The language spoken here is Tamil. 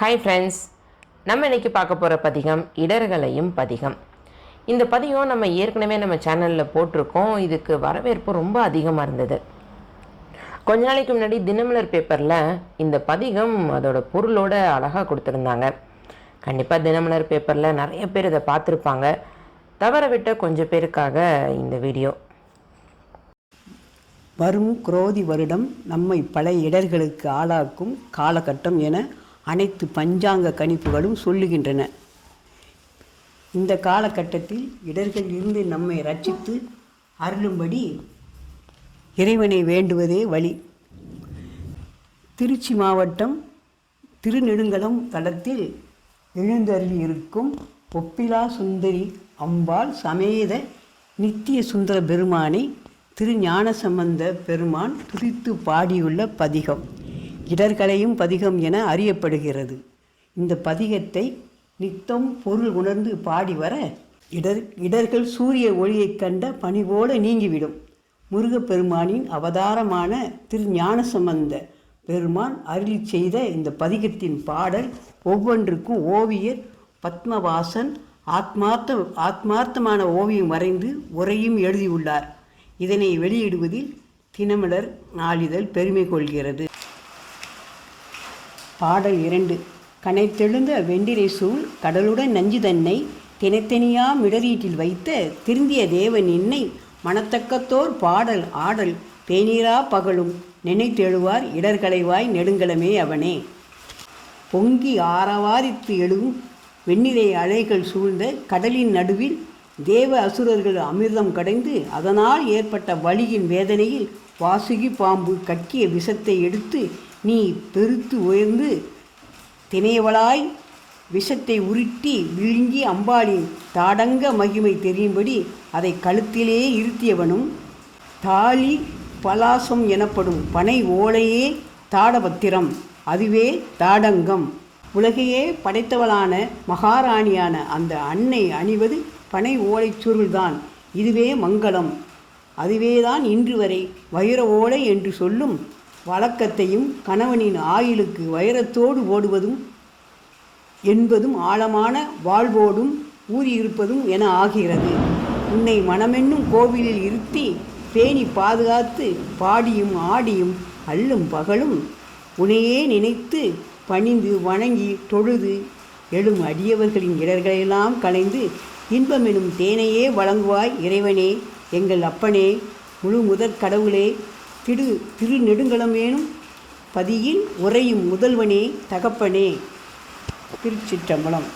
ஹாய் ஃப்ரெண்ட்ஸ் நம்ம இன்றைக்கி பார்க்க போகிற பதிகம் இடர்களையும் பதிகம். இந்த பதிகம் நம்ம ஏற்கனவே நம்ம சேனலில் போட்டிருக்கோம். இதுக்கு வரவேற்பு ரொம்ப அதிகமாக இருந்தது. கொஞ்ச நாளைக்கு முன்னாடி தினமலர் பேப்பரில் இந்த பதிகம் அதோட பொருளோட அழகாக கொடுத்துருந்தாங்க. கண்டிப்பாக தினமலர் பேப்பரில் நிறைய பேர் இதை பார்த்துருப்பாங்க. தவற விட்ட கொஞ்சம் பேருக்காக இந்த வீடியோ. வரும் குரோதி வருடம் நம்மை பல இடர்களுக்கு ஆளாக்கும் காலகட்டம் என அனைத்து பஞ்சாங்க கணிப்புகளும் சொல்லுகின்றன. இந்த காலகட்டத்தில் இடர்கள் இருந்து நம்மை ரட்சித்து அருளும்படி இறைவனை வேண்டுவதே வழி. திருச்சி மாவட்டம் திருநெடுங்கலம் தளத்தில் எழுந்தருளி இருக்கும் ஒப்பிலா சுந்தரி அம்பாள் சமேத நித்திய சுந்தர பெருமானை திரு ஞானசம்பந்த பெருமான் துதித்து பாடியுள்ள பதிகம். இடர்களையும் பதிகம் என அறியப்படுகிறது. இந்த பதிகத்தை நித்தம் பொருள் உணர்ந்து பாடி வர இடர் இடர்கள் சூரிய ஒளியைக் கண்ட பனி போல நீங்கிவிடும். முருகப்பெருமானின் அவதாரமான திரு ஞானசம்பந்த பெருமான் அருளி செய்த இந்த பதிகத்தின் பாடல் ஒவ்வொன்றுக்கும் ஓவியர் பத்மவாசன் ஆத்மார்த்த ஆத்மார்த்தமான ஓவியம் வரைந்து உரையும் எழுதியுள்ளார். இதனை வெளியிடுவதில் தினமலர் நாளிதழ் பெருமை கொள்கிறது. பாடல் இரண்டு. கனைத்தெழுந்த வெண்டிரை சூழ் கடலுடன் நஞ்சு தன்னை தினைத்தனியா மிடரீட்டில் வைத்த திருந்திய தேவன் என்னை மனத்தக்கத்தோர் பாடல் ஆடல் தேநீரா பகலும் நினைத்தெழுவார் இடர்களைவாய் நெடுங்கலமே அவனே. பொங்கி ஆரவாரித்து எழுவும் வெண்ணிலை அலைகள் சூழ்ந்த கடலின் நடுவில் தேவ அசுரர்கள் அமிர்தம் கடைந்து அதனால் ஏற்பட்ட வலியின் வேதனையில் வாசுகி பாம்பு கக்கிய விஷத்தை எடுத்து நீ பெருத்து உயர்ந்து தினையவளாய் விஷத்தை உருட்டி விழுங்கி அம்பாளின் தாடங்க மகிமை தெரியும்படி அதை கழுத்திலே இருத்தியவனும் தாலி பலாசம் எனப்படும் பனை ஓலையே தாடபத்திரம் அதுவே தாடங்கம். உலகையே படைத்தவளான மகாராணியான அந்த அன்னை அணிவது பனை ஓலைச் சுருள்தான். இதுவே மங்களம். அதுவேதான் இன்று வரை வைர ஓலை என்று சொல்லும் வழக்கத்தையும் கணவனின் ஆயுளுக்கு வைரத்தோடு ஓடுவதும் என்பதும் ஆழமான வாழ்வோடும் ஊறியிருப்பதும் என ஆகிறது. உன்னை மனமென்னும் கோவிலில் இருத்தி பேணி பாதுகாத்து பாடியும் ஆடியும் அல்லும் பகலும் உனையே நினைத்து பணிந்து வணங்கி தொழுது எழும் அடியவர்களின் இடர்களெல்லாம் கலைந்து இன்பமெனும் தேனையே வழங்குவாய் இறைவனே எங்கள் அப்பனே முழு முதற் கடவுளே திரு திருநெடுங்கலமேனும் பதியில் உறையும் முதல்வனே தகப்பனே. திருச்சிற்றம்பலம்.